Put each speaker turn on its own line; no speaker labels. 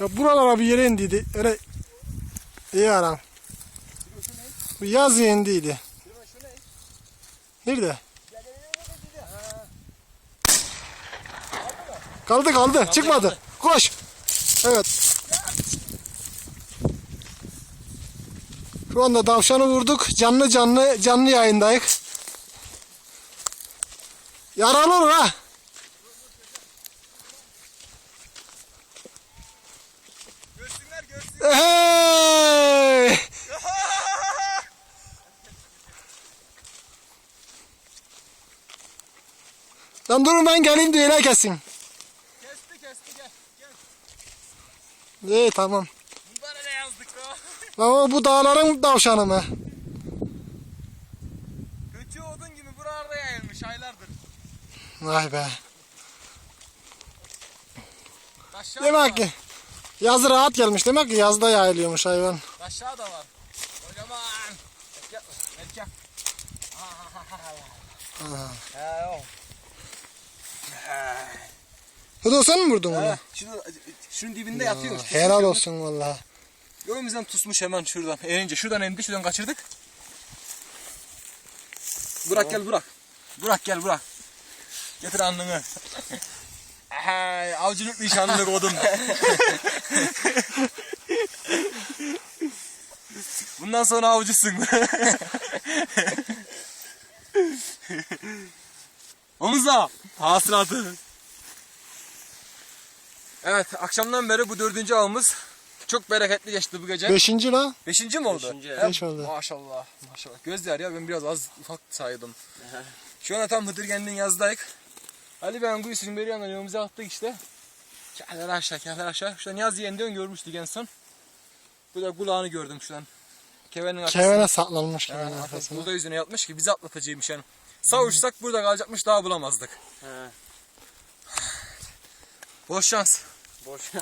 Ya buralara bir yere indiydi. Öyle iyi aram. Bu yaz indiydi. Nerede? Kaldı kaldı. Çıkmadı. Koş. Evet. Şu anda tavşanı vurduk. Canlı canlı canlı yayındayız. Yaralı olur ha. Lan durun ben geleyim düğüne kesin.
Kesti kesti gel. Gel.
İyi tamam.
Bunlara ne yazdık be?
Lan o bu dağların tavşanı mı?
Göçü odun gibi buralarda yayılmış aylardır.
Vay be.
Aşağı
Demek ki yazı rahat gelmiş. Demek ki yazda yayılıyormuş hayvan.
Aşağı da var. Kocaman. Erkek. Erkek. He o.
Hıdo sen mi vurdun?
He, şurada, şunun dibinde yatıyormuş.
Helal olsun valla.
Göğümüzden tutmuş hemen şuradan. Erince şuradan indi şuradan kaçırdık. Burak gel Burak. Burak gel Burak. Getir alnını. Avcılık nişanlı kodum. Bundan sonra avcısın. Omuza hasılatı. Evet akşamdan beri bu dördüncü avımız. Çok bereketli geçti bu gece.
Beşinci la.
Beşinci mi oldu?
Beşinci,
He,
Beş oldu.
Maşallah. Maşallah. Gözler ya ben biraz az ufak saydım. Şu an tam Hıdırgen'in yazdayık. Ali ben bu isim bir yandan yolumuza attık işte. Kâhler aşağı kâhler aşağı. Şuradan yaz yiyen görmüştük en son. Bu da kulağını gördüm şuradan. Kevenin arkasında.
Kevene saklanmış
Yani
kevenin
burada yüzüne yatmış ki bizi atlatacakmış yani. Sağ uçsak burada kalacakmış daha bulamazdık.
He.
Boş şans.
Boş.